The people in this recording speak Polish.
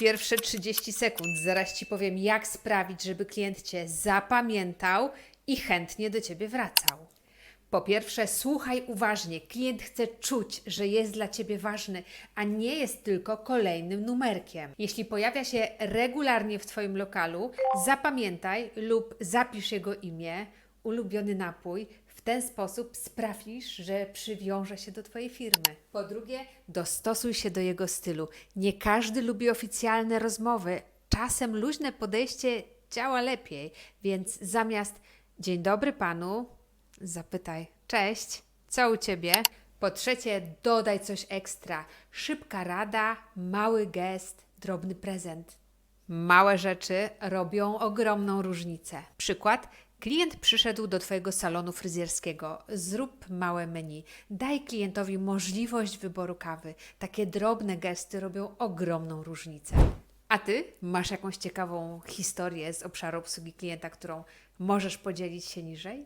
Pierwsze 30 sekund. Zaraz Ci powiem, jak sprawić, żeby klient Cię zapamiętał i chętnie do Ciebie wracał. Po pierwsze, słuchaj uważnie. Klient chce czuć, że jest dla Ciebie ważny, a nie jest tylko kolejnym numerkiem. Jeśli pojawia się regularnie w Twoim lokalu, zapamiętaj lub zapisz jego imię, ulubiony napój. W ten sposób sprawisz, że przywiąże się do Twojej firmy. Po drugie, dostosuj się do jego stylu. Nie każdy lubi oficjalne rozmowy. Czasem luźne podejście działa lepiej, więc zamiast dzień dobry panu, zapytaj cześć, co u ciebie? Po trzecie, dodaj coś ekstra. Szybka rada, mały gest, drobny prezent. Małe rzeczy robią ogromną różnicę. Przykład. Klient przyszedł do Twojego salonu fryzjerskiego. Zrób małe menu. Daj klientowi możliwość wyboru kawy. Takie drobne gesty robią ogromną różnicę. A Ty masz jakąś ciekawą historię z obszaru obsługi klienta, którą możesz podzielić się niżej?